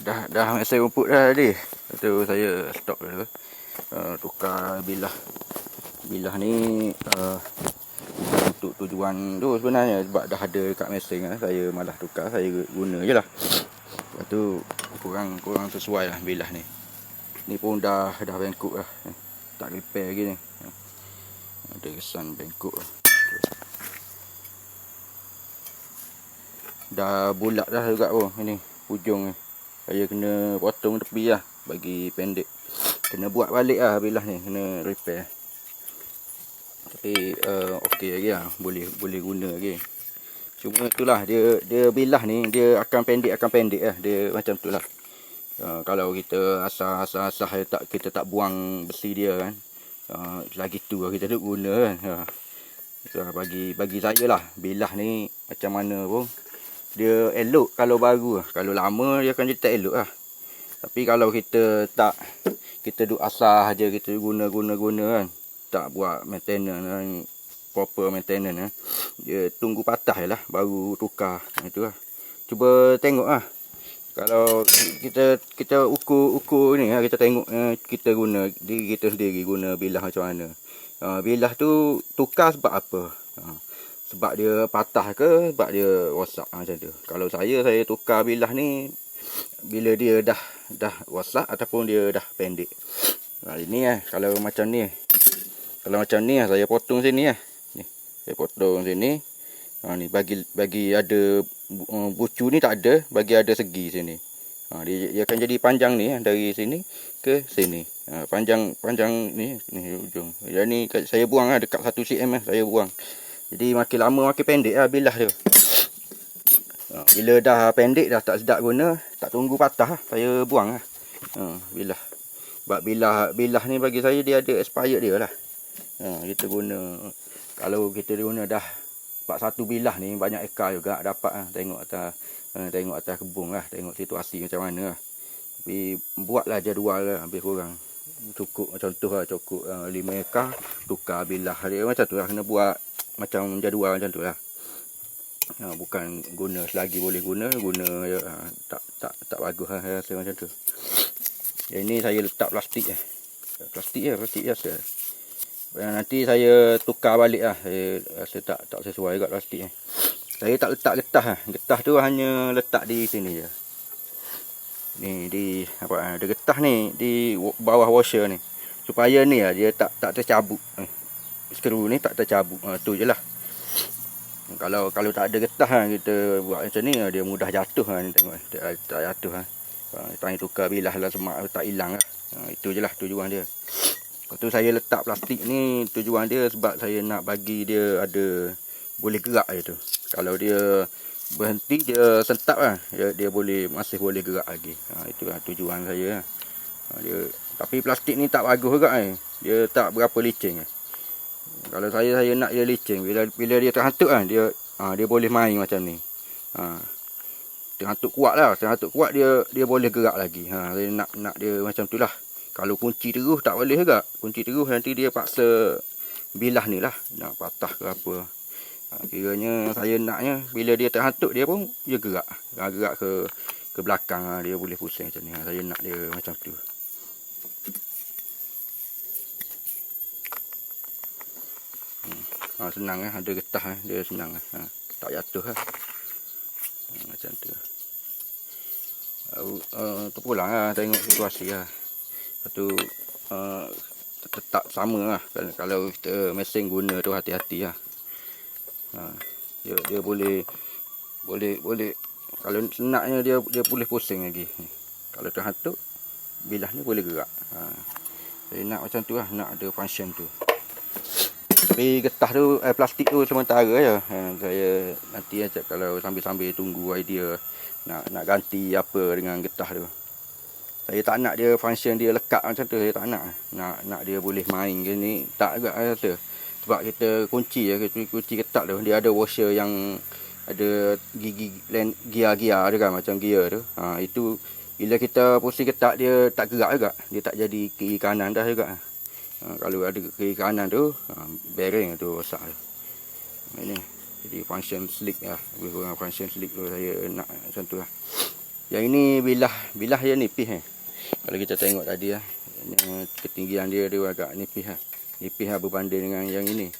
dah dah saya rumput dah tadi. Tu saya stop dulu. Uh, tukar bilah. Bilah ni uh, untuk tujuan tu sebenarnya sebab dah ada dekat mesin lah. Saya malah tukar, saya guna je lah. Lepas tu kurang kurang sesuai lah bilah ni. Ni pun dah dah bengkok lah. Tak repair lagi ni. Ada kesan bengkok lah. Dah bulat dah juga pun ini ujung ni. Saya kena potong tepi lah bagi pendek. Kena buat balik lah bilah ni, kena repair. Tapi uh, okey lagi lah, boleh boleh guna lagi. Cuma itulah dia dia bilah ni dia akan pendek akan pendek lah. Dia macam tu lah. Uh, kalau kita asah-asah-asah tak kita tak buang besi dia kan. Uh, lagi tu lah kita duk guna kan. Uh. So, bagi bagi saya lah bilah ni macam mana pun dia elok kalau baru kalau lama dia akan jadi tak elok lah. Tapi kalau kita tak kita duk asah aja kita guna guna guna kan tak buat maintenance kan proper maintenance kan dia tunggu patah je lah baru tukar. Itu lah. Cuba tengok lah. Kalau kita kita ukur ukur ni lah kita tengok eh, kita guna diri kita sendiri guna bilah macam mana. Uh, bilah tu tukar sebab apa? Uh, sebab dia patah ke? Sebab dia rosak macam tu. Kalau saya saya tukar bilah ni bila dia dah dah rosak ataupun dia dah pendek. Ha, ini lah kalau macam ni. Kalau macam ni lah saya potong sini lah ni saya potong sini. Ha, ni bagi bagi ada uh, bucu ni tak ada bagi ada segi sini. Ha, dia, dia akan jadi panjang ni dari sini ke sini. Ha, panjang panjang ni ni ujung. Jadi saya buang lah dekat 1 cm saya buang jadi makin lama makin pendek lah bilah dia. Ha, bila dah pendek dah tak sedap guna, tak tunggu patah lah. Saya buang lah. Ha, bilah. Sebab bilah, bilah ni bagi saya dia ada expired dia lah. Ha, kita guna, kalau kita guna dah sebab satu bilah ni banyak ekar juga dapat lah. Tengok atas, uh, tengok atas kebun lah. Tengok situasi macam mana lah. Tapi buatlah jadual lah lebih kurang. Cukup tu lah. Cukup uh, 5 ekar. Tukar bilah dia macam tu lah. Kena buat macam jadual macam tu lah. Ha, bukan guna selagi boleh guna, guna ya, ha, tak tak tak bagus lah rasa macam tu. Yang ni saya letak plastik eh. Plastik ya, plastik biasa. Nanti saya tukar balik lah. Saya rasa tak tak sesuai kat plastik eh. Saya tak letak getah lah. Getah tu hanya letak di sini je. Ni di apa ada getah ni di bawah washer ni. Supaya ni lah dia tak tak tercabut. Eh skru ni tak tercabut. Ha, tu je lah. Kalau kalau tak ada getah ha, kita buat macam ni dia mudah jatuh ha, ni tengok dia tak jatuh ha. Ha, tanya tukar bilah lah semak tak hilang lah. Ha, itu je lah tujuan dia. Lepas tu saya letak plastik ni tujuan dia sebab saya nak bagi dia ada boleh gerak je tu. Kalau dia berhenti dia sentap lah. Dia, dia boleh masih boleh gerak lagi. Ha, itu lah tujuan saya. Ha, dia, tapi plastik ni tak bagus juga eh. Dia tak berapa licin eh. Kalau saya saya nak dia licin bila bila dia terhantuk kan dia ha, dia boleh main macam ni. Ha. Terhantuk kuat lah. Terhantuk kuat dia dia boleh gerak lagi. Ha, saya nak nak dia macam tu lah. Kalau kunci terus tak boleh juga. Kunci terus nanti dia paksa bilah ni lah. Nak patah ke apa. Ha, kiranya saya naknya bila dia terhantuk dia pun dia gerak. Ha, gerak ke ke belakang ha, dia boleh pusing macam ni. Ha, saya nak dia macam tu. Ha, senang eh. Ada getah eh. dia senang eh. ha, tak jatuh eh. ha, macam tu. Uh, uh, terpulang lah tengok situasi lah lepas tu uh, tetap sama lah kalau kita mesin guna tu hati-hati lah ha, dia, dia boleh boleh boleh. Kalau senaknya dia dia boleh pusing lagi. Kalau terhantuk bilah ni boleh gerak. Ha, saya nak macam tu lah nak ada function tu tapi getah tu eh, plastik tu sementara je. Ha, saya nanti aja kalau sambil-sambil tunggu idea nak nak ganti apa dengan getah tu. Saya tak nak dia function dia lekat macam tu, saya tak nak. Nak nak dia boleh main ke ni, tak juga saya rasa. Sebab kita kunci ya, kita kunci ketat tu, dia ada washer yang ada gigi gear-gear dia kan macam gear tu. Ha, itu bila kita pusing ketat dia tak gerak juga. Dia tak jadi kiri kanan dah juga. Ha, kalau ada kiri kanan tu ha, bearing tu rosak ini jadi function slick lah lebih kurang function slick tu saya nak macam tu lah Yang ini bilah bilah dia nipis eh. Kalau kita tengok tadi lah. Ketinggian dia dia agak nipis lah. Nipis lah berbanding dengan yang ini.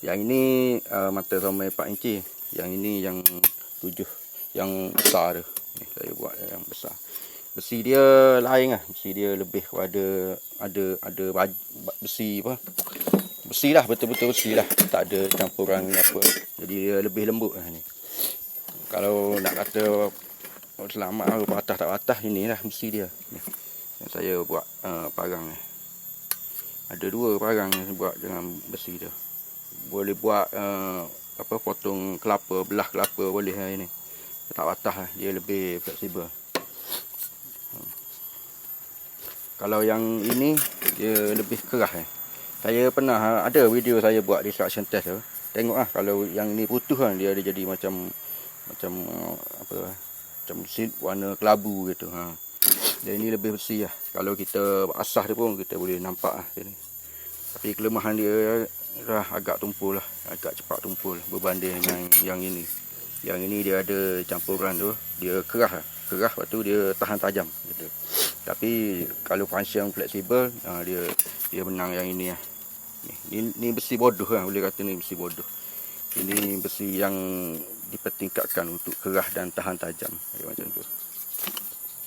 Yang ini uh, mata somai 4 inci. Yang ini yang 7. Yang besar tu. Saya buat yang besar. Besi dia lain lah. Besi dia lebih kepada ada ada besi apa. Besi lah betul-betul besi lah. Tak ada campuran apa. Jadi dia lebih lembut lah ni. Kalau nak kata Oh, selamat lah patah tak patah ini lah mesti dia. Ni. Yang saya buat uh, parang ni. Ada dua parang yang buat dengan besi dia. Boleh buat uh, apa potong kelapa, belah kelapa boleh lah ini. Tak patah lah, dia lebih fleksibel. Hmm. Kalau yang ini dia lebih keras eh. Saya pernah ada video saya buat destruction test tu. Tengok lah kalau yang ni putus kan dia ada jadi macam macam apa macam sil warna kelabu gitu ha. Dan ini lebih bersih lah. Kalau kita asah dia pun kita boleh nampak lah sini. Tapi kelemahan dia dah agak tumpul lah. Agak cepat tumpul berbanding dengan yang ini. Yang ini dia ada campuran tu. Dia kerah lah. Kerah lepas tu dia tahan tajam gitu. Tapi kalau function fleksibel ha, dia dia menang yang ini lah. Ni, ni, ni besi bodoh lah. Boleh kata ni besi bodoh. Ini besi yang dipertingkatkan untuk kerah dan tahan tajam ya, macam tu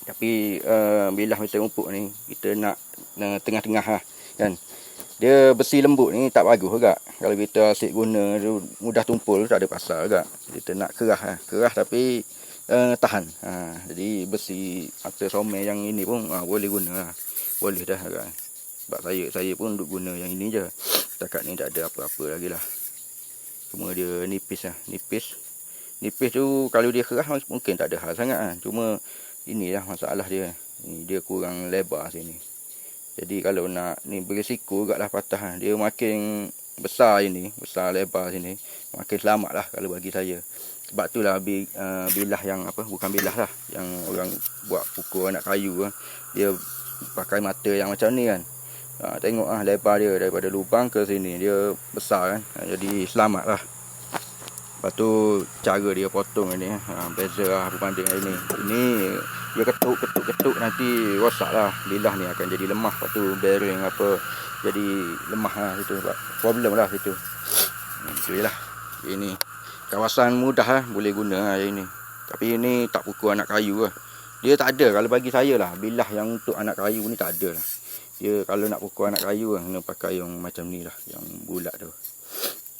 tapi uh, bilah mesin rumput ni kita nak uh, tengah-tengah lah kan dia besi lembut ni tak bagus juga kalau kita asyik guna mudah tumpul tak ada pasal juga kita nak kerah lah. kerah tapi uh, tahan ha, jadi besi atau somel yang ini pun uh, boleh guna lah. boleh dah kan sebab saya saya pun duk guna yang ini je setakat ni tak ada apa-apa lagi lah cuma dia nipis lah nipis nipis tu kalau dia keras mungkin tak ada hal sangat kan. Cuma inilah masalah dia. Dia kurang lebar sini. Jadi kalau nak ni berisiko lah patah kan. Dia makin besar ini, besar lebar sini, makin selamat lah kalau bagi saya. Sebab tu lah uh, bilah yang apa, bukan bilah lah. Yang orang buat pukul anak kayu kan. Dia pakai mata yang macam ni kan. Ha, tengok lah lebar dia daripada lubang ke sini. Dia besar kan. Jadi selamat lah. Lepas tu cara dia potong ni ha, Beza lah berbanding ini Ini dia ketuk ketuk ketuk. Nanti rosak lah. Bilah ni akan jadi lemah. Lepas tu bearing apa Jadi lemah lah situ. Problem lah situ. Itu je lah. Ini kawasan mudah lah. Boleh guna lah ini Tapi ini tak pukul anak kayu lah. Dia tak ada. Kalau bagi saya lah Bilah yang untuk anak kayu ni tak ada lah. Dia kalau nak pukul anak kayu lah Kena pakai yang macam ni lah. Yang bulat tu.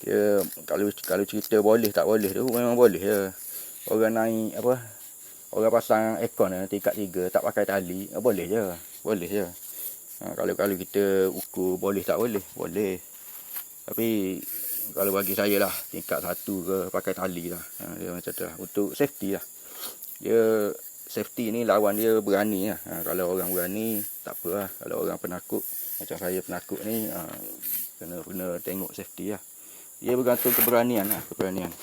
Dia kalau kalau cerita boleh tak boleh tu memang boleh je. Orang naik apa? Orang pasang aircon eh, tingkat tiga tak pakai tali, eh, boleh je. Boleh je. Ha, kalau kalau kita ukur boleh tak boleh? Boleh. Tapi kalau bagi saya lah tingkat satu ke pakai tali lah. Ha, dia macam tu lah. Untuk safety lah. Dia safety ni lawan dia berani lah. Ha, kalau orang berani tak apa lah. Kalau orang penakut macam saya penakut ni kena kena tengok safety lah. Ia bergantung keberanian lah, keberanian.